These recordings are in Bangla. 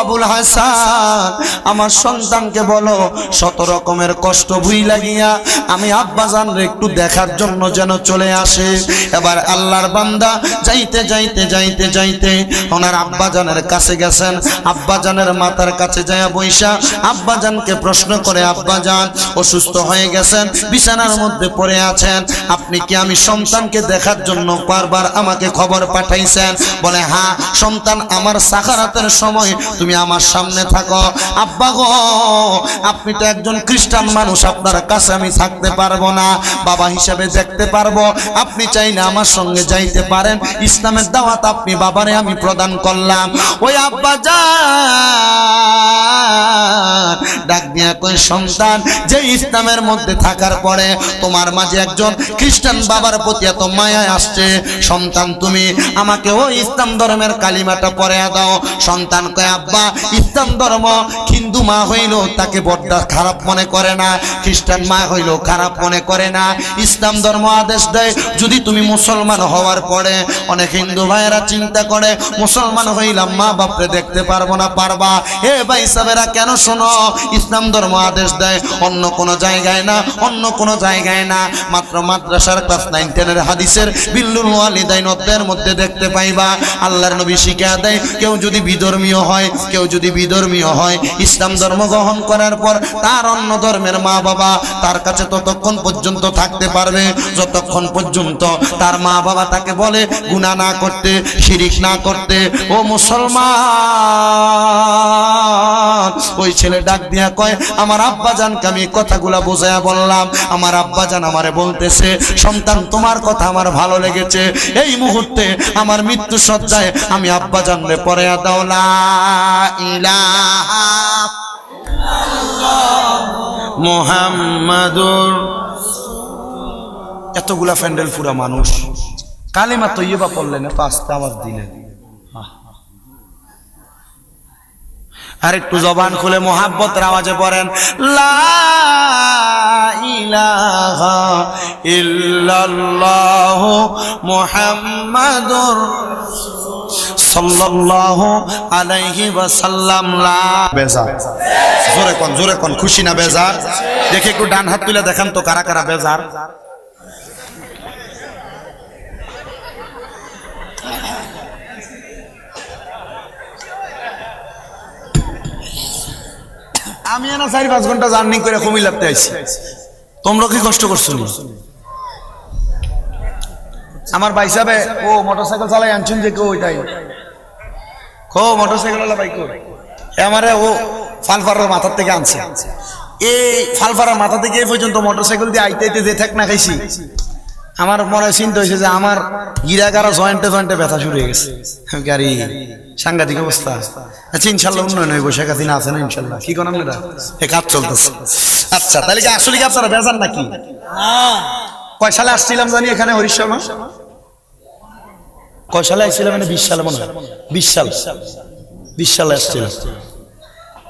আবুল হাসান, আমার সন্তানকে বলো, শত রকমের কষ্ট ভুই লাগিয়া আমি আব্বাজান একটু দেখার জন্য যেন চলে আসে। এবার আল্লাহর বান্দা যাইতে যাইতে যাইতে যাইতে ওনার আব্বাজানের কাছে গেছেন। আব্বাজানের মাথার কাছে যায় বৈশা আব্বাজানকে প্রশ্ন করে, আব্বাজান, অসুস্থ হয়ে গেছেন, বিছানার মধ্যে পড়ে আছেন, আপনি কি আমি সন্তানকে দেখার জন্য বারবার আমাকে খবর পাঠাইছেন? বলে হ্যাঁ সন্তান আমার সাখারাতের সময় আমার সামনে থাকো। আব্বা গো, আপনি তো একজন খ্রিস্টান মানুষ, আপনার কাছে আমি থাকতে পারব না। বাবা হিসাবে দেখতে পারব। আপনি চাইলে আমার সঙ্গে যাইতে পারেন। ইসলামের দাওয়াত আপনি বাবারে আমি প্রদান করলাম। ওই আব্বা যা, ডাক দিয়া কই সন্তান, যে ইসলামের মধ্যে থাকার পরে তোমার মাঝে একজন খ্রিস্টান বাবার প্রতি এত মায়া আসছে। সন্তান, তুমি আমাকে ও ইসলাম ধর্মের কালিমাটা পরে দাও। সন্তান কয় আব্বা ইসলাম ধর্ম হিন্দু মা হইল তাকে বড্ডা খারাপ মনে করে না, খ্রিস্টান মা হইল খারাপ মনে করে না। ইসলাম ধর্ম আদেশ দেয়, যদি তুমি মুসলমান হওয়ার পরে অনেক হিন্দু ভাইয়েরা চিন্তা করে, মুসলমান হইলাম মা বাপরে দেখতে পারব না, পারবা। এ ভাই সাহেবেরা, কেন শোনো? ইসলাম ধর্ম আদেশ দেয়, অন্য কোনো জায়গায় না, অন্য কোনো জায়গায় না। মাত্র মাদ্রাসার ক্লাস নাইন, টেনের হাদিসের বিল্লুল ওয়ালিদাইন অধ্যায়ের মধ্যে দেখতে পাইবা, আল্লাহর নবী শিখা দেয়, কেউ যদি বিধর্মীয় হয় কেউ যদি বিধর্মীয় হয়, ইসলাম ধর্ম গ্রহণ করার পর তার অন্য ধর্মের মা বাবা তার কাছে ততক্ষণ পর্যন্ত থাকতে পারবে। যতক্ষণ পর্যন্ত তার মা বাবা তাকে বলে, গুনাহ না করতে, শিরিক না করতে, ও মুসলমান! ওই ছেলে ডাক দিয়া কয়, আমার আব্বা জানকে আমি কথাগুলা বোঝায়া বললাম। আমার আব্বা জান আমারে বলতেছে, সন্তান, তোমার কথা আমার ভালো লেগেছে। এই মুহূর্তে আমার মৃত্যু সজ্জায় আমি আব্বা জানলে পরে দাও, লা ইলাহা মোহাম্মদুর এতগুলা প্যান্ডেল পুরা মানুষ। কালিমা তৈবা পড়লেন আস্তে আওয়াজ দিলেন। আর একটু জবান খুলে মোহাব্বতের আওয়াজে পড়েন ইল্লাল্লাহ মুহাম্মাদুর জোরে কোন জোরে কোন, খুশি না বেজার? দেখে একটু ডান হাত তুলে দেখান তো কারা কারা বেজার। আমি না চারি পাঁচ ঘণ্টা জার্নি করে কুমিল্লাতে আইছি। তোমরা কি কষ্ট করছ? আমার ভাই সাহেব, ও মোটরসাইকেল চালাই আনছেন যে কেউ ওইটাই। কো মোটরসাইকেল ওলা বাইক আমারে ও ফালফারার মাথার থেকে আনছে। এই ফালফারার মাথা থেকে এই পর্যন্ত মোটরসাইকেল দিয়ে আইতে আইতে যে থাক না খাইছি আমার মনে হয় চিন্তা হয়েছে যে আমার গিরাগারা জয়েন্টে জয়েন্টে ব্যথা শুরু হয়ে গেছে। গাড়ি সাংঘাতিক অবস্থা। আচ্ছা ইনশাল্লাহ উন্নয়ন হইব শেখ হাসিনা আছে না ইনশাল্লাহ? কি কোন আপনারা এ কাজ চলতেছে। আচ্ছা তাহলে কি আসলে কি আপনারা বেজান নাকি? কয় সালে আসছিলাম জানি এখানে হরিশ শর্মা? কয় সালে আসছিলাম মানে বিশ সালে মনে হয়? বিশ সাল বিশ সালে আসছিলাম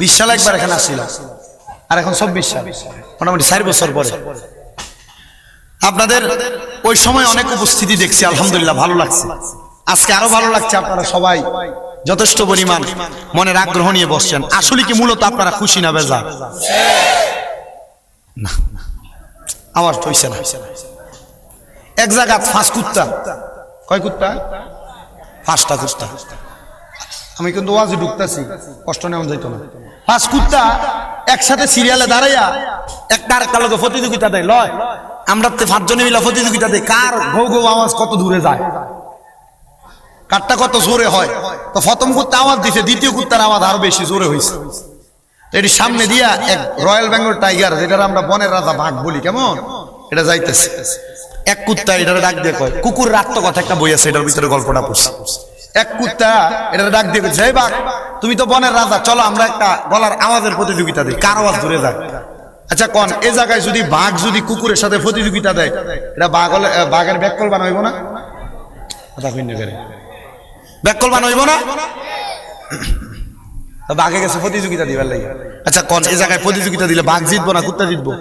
বিশ সালে একবার এখানে আসছিলাম আর এখন চব্বিশ সাল মোটামুটি চার বছর পরে। আপনাদের ওই সময় অনেক উপস্থিতি দেখছি, আলহামদুলিল্লাহ, ভালো লাগছে। আজকে আরও ভালো লাগছে আপনারা সবাই। যথেষ্ট পরিমাণ মনের আগ্রহ নিয়ে বসছেন। আসলে কি মূলত আপনারা খুশি না বেজা না আমার তো না। এক জায়গা ফাঁস কুত্তা। কয় কুত্তা? পাঁচটা কুত্তা। আমি কিন্তু ওয়াজে ঢুকতেছি কষ্ট নেওয়া যাইতো না। পাঁচ কুত্তা একসাথে সিরিয়ালে দাঁড়াইয়া একটা আরেকটা লোকে প্রতিযোগিতা দেয় লয়। আমরা তো পাঁচজনে মিলে প্রতিযোগিতা দেয় কার ঘৌ ঘৌ আওয়াজ কত দূরে যায়? কারটা কত জোরে হয়? তো প্রথম কুত্তা আওয়াজ দিছে দ্বিতীয় কুত্তার আওয়াজ আরও বেশি জোরে হয়েছে এটি সামনে দিয়া এক রয়্যাল বেঙ্গল টাইগার যেটা আমরা বনের রাজা বাঘ বলি কেমন? এটা যাইতেছে। এক কুত্তা এটার ডাক দিয়ে কয়, কুকুর রাত্র কথা একটা বই আছে, এটার ভিতরে গল্পটা পড়ছে। এক কুত্তা এটার ডাক দিয়ে কইছে এই বাঘ, তুমি তো বনের রাজা, চলো আমরা একটা গলার আওয়াজের প্রতিযোগিতা দিই কার আওয়াজ ধরে যায়? আচ্ছা কন, এ জায়গায় যদি বাঘ যদি কুকুরের সাথে প্রতিযোগিতা দেয়, এটা বাঘ হলে বাঘের ব্যাককল বানাইব না? কথা কইন না করে। ব্যাককল বানাইব না? বাঘে গেছে প্রতিযোগিতা দিবার লাগে। আচ্ছা কন এই জায়গায় প্রতিযোগিতা দিলে বাঘ জিতবো না কুত্তা জিতবো?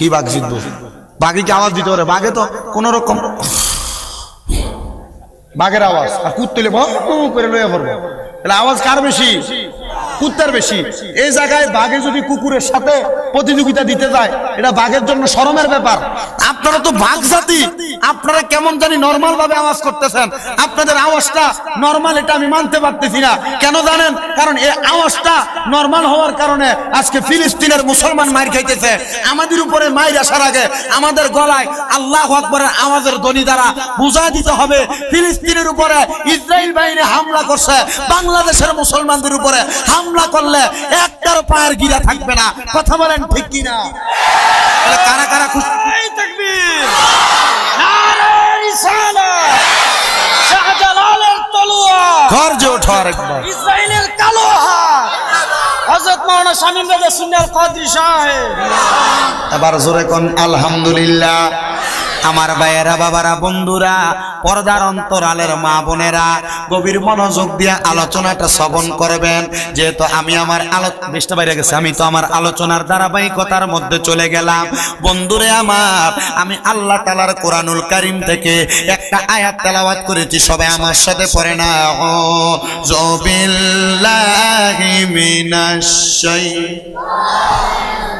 কি বাঘ জিতবো? বাঘিকে আওয়াজ দিতে পারে বাঘে তো কোন রকম বাঘের আওয়াজ। আর কুত তুলে করে লয়ে পড়ব। তাহলে আওয়াজ কার বেশি? কুত্তার বেশি। এই জায়গায় বাঘে যদি কুকুরের সাথে প্রতিযোগিতা দিতে যায়, এটা বাঘের জন্য শরমের ব্যাপার। আপনারা তো বাঘ জাতি আপনারা কেমন জানি নর্মাল ভাবে আওয়াজ করতেছেন। আপনাদের আওয়াজটা নর্মাল, এটা আমি মানতে পারতেছি না। কেন জানেন? কারণ এই আওয়াজটা নর্মাল হওয়ার কারণে আজকে ফিলিস্তিনের মুসলমান মার খাইতেছে। আমাদের উপরে মাইর আসার আগে আমাদের গলায় আল্লাহ আকবরের আওয়াজের ধ্বনি দ্বারা বুঝাই দিতে হবে, ফিলিস্তিনের উপরে ইসরায়েল বাহিনী হামলা করছে, বাংলাদেশের মুসলমানদের উপরে হামলা করলে একটার পায়ের গিরা থাকবে না। কথা বলেন ঠিক কিনা? তাহলে কারা কারা খুশি? এই তাকবীর। নারে রিসালাত শাহজালালের তলোয়ার ঘর যে ওঠো আরেকবার ইসরায়েলের কালো হাত। হযরত মাওলানা শামীম রাজা সুন্নাল কাদরি সাহেব। এবার জোরে কোন আলহামদুলিল্লাহ। আমার ভাইয়েরা, বাবারা, বন্ধুরা, পর্দার অন্তরালের মা বোনেরা, গভীর মনোযোগ দিয়ে আলোচনাটা শ্রবণ করবেন। যেহেতু আমি আমার আলো বেশটা বাইরে গেছে, আমি তো আমার আলোচনার ধারাবাহিকতার মধ্যে চলে গেলাম। বন্ধুরে আমার, আমি আল্লাহ তালার কোরআনুল কারিম থেকে একটা আয়াত তেলাওয়াত করেছি, সবাই আমার সাথে পড়ে না ও জবিল্লাহি মিনাশ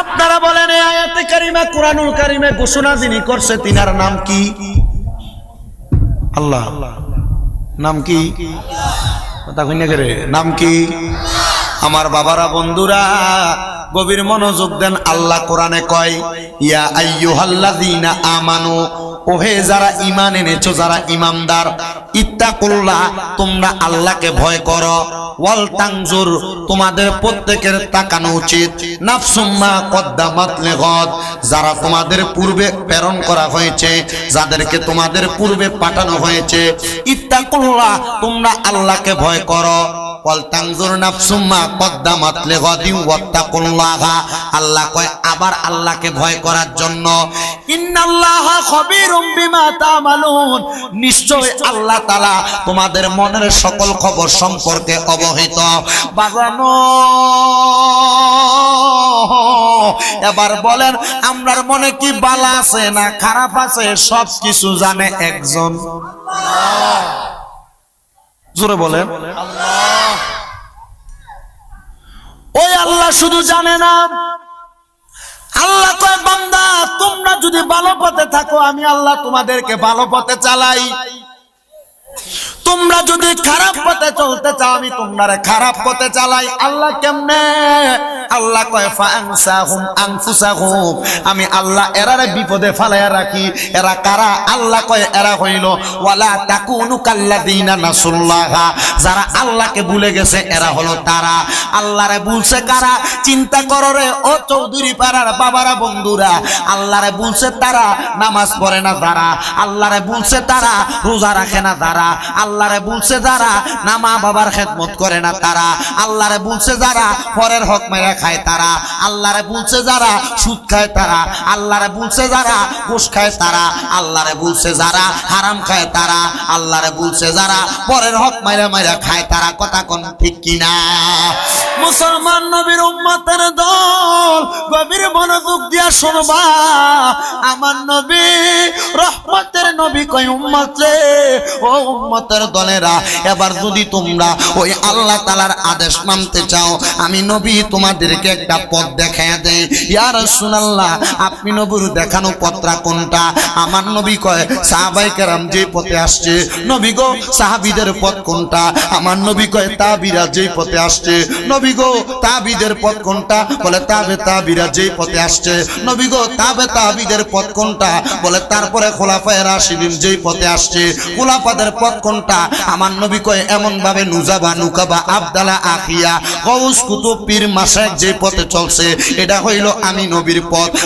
আপনারা বলেন আয়াতে কারিমা, কোরআনুল কারিমে ঘোষণা যিনি করছে, তিনার নাম কি? আল্লাহ। নাম কি? কথা কইনা করে নাম কি? আমার বাবারা, বন্ধুরা গভীর মনোযোগ দেন, আল্লাহ কোরআনে কয়, ইয়া আইয়ুহাল্লাযীনা আমানু, ওহে যারা ইমান এনেছো, যারা ঈমানদার, ইত্তাকুল্লাহ, তোমরা আল্লাহকে ভয় করো, ওয়াল তোমাদের প্রত্যেকের তাকানো উচিত। নাফসুম্মা কদ্দামাত লিগদ, যারা তোমাদের পূর্বে প্রেরণ করা হয়েছে, যাদেরকে তোমাদের পূর্বে পাঠানো হয়েছে, ইত্তাকুল্লাহ, তোমরা আল্লাহকে ভয় করো। ওয়াল নাফসুম্মা কদ্দামাত লিগদি ওয়াত্তাকুল্লাহা। আল্লাহ কয় আবার আল্লাহকে ভয় করার জন্য। ইন্নাল্লাহা খবীরুম বিমা তামালুন। নিশ্চয় আল্লাহ তাআলা তোমাদের মনের সকল খবর সম্পর্কে অবহিত। বাজানো। এবার বলেন আমরার মনে কি বালা আছে না খারাপ আছে? সব কিছু জানে একজন। জোরে বলেন। ওই আল্লাহ শুধু জানে না। আল্লাহ কয়, বান্দা, তোমরা যদি ভালো পথে থাকো, আমি আল্লাহ তোমাদেরকে ভালো পথে চালাই। তোমরা যদি খারাপ পথে চলতে চাও, আমি তোমরা খারাপ পথে চালাই। আল্লাহ কেমনে? আল্লাহ কয় ফাংসাহুম আনফুসাহুম আমি আল্লাহ এরারে বিপদে ফালাইয়া রাখি। এরা কারা? আল্লাহ কয়, এরা হইল ওয়ালা তাকুনু কাল্লাযিনা নাসুল্লাহা। যারা আল্লাহকে ভুলে গেছে, এরা হলো তারা। আল্লাহরে বলছে কারা? চিন্তা করো রে, ও চৌধুরী পাড়ার বাবারা, বন্ধুরা। আল্লাহরে ভুলছে তারা, নামাজ পড়ে না তারা। আল্লাহরে বলছে তারা, রোজা রাখে না তারা। আল্লাহরে বলছে যারা, না মা বাবার খেদমত করে না তারা। আল্লাহরে বলছে যারা, পরের হক মেরে খায় তারা। আল্লাহরে বলছে যারা, সুদ খায় তারা। আল্লাহরে বলছে যারা, ঘুষ খায় তারা। আল্লাহরে বলছে যারা, হারাম খায় তারা। আল্লাহরে বলছে যারা, পরের হক মাইরা মাইরা খায় তারা। কথা কোন ঠিক কিনা? মুসলমান নবীর উম্মতের দল, গভীর মনোযোগ দিয়া শুনবা। আমার নবী রহমতের নবী কই উম্মত ও উম্মতের দলেরা, এবার যদি তোমরা ওই আল্লাহ তালার আদেশ মানতে চাও, আমি নবী তোমাদেরকে একটা পথ দেখায় দেই। ইয়া রাসূলুল্লাহ, আপনি নবীর দেখানো পত্রা কোনটা? আমার নবী কয় সাহাবাই কেরাম যে পথে আসছে, নবী গো, সাহাবিদের পথ কোনটা? আমার নবী কয়, তাবিরা যে পথে আসছে, নবী পথ কোনটা? বলে, তাবে তাবিরা যেই পথে তারপরে যেই পথে আসছে। খোলাফাদের পথ কোনটা? আমার নবী কয় এমন ভাবে নুজাবা, নুকাবা, আবদালা, আখিয়া কৌস কুতুব, পীর, মাসাক যে পথে চলছে, এটা হইল আমি নবীর পথ।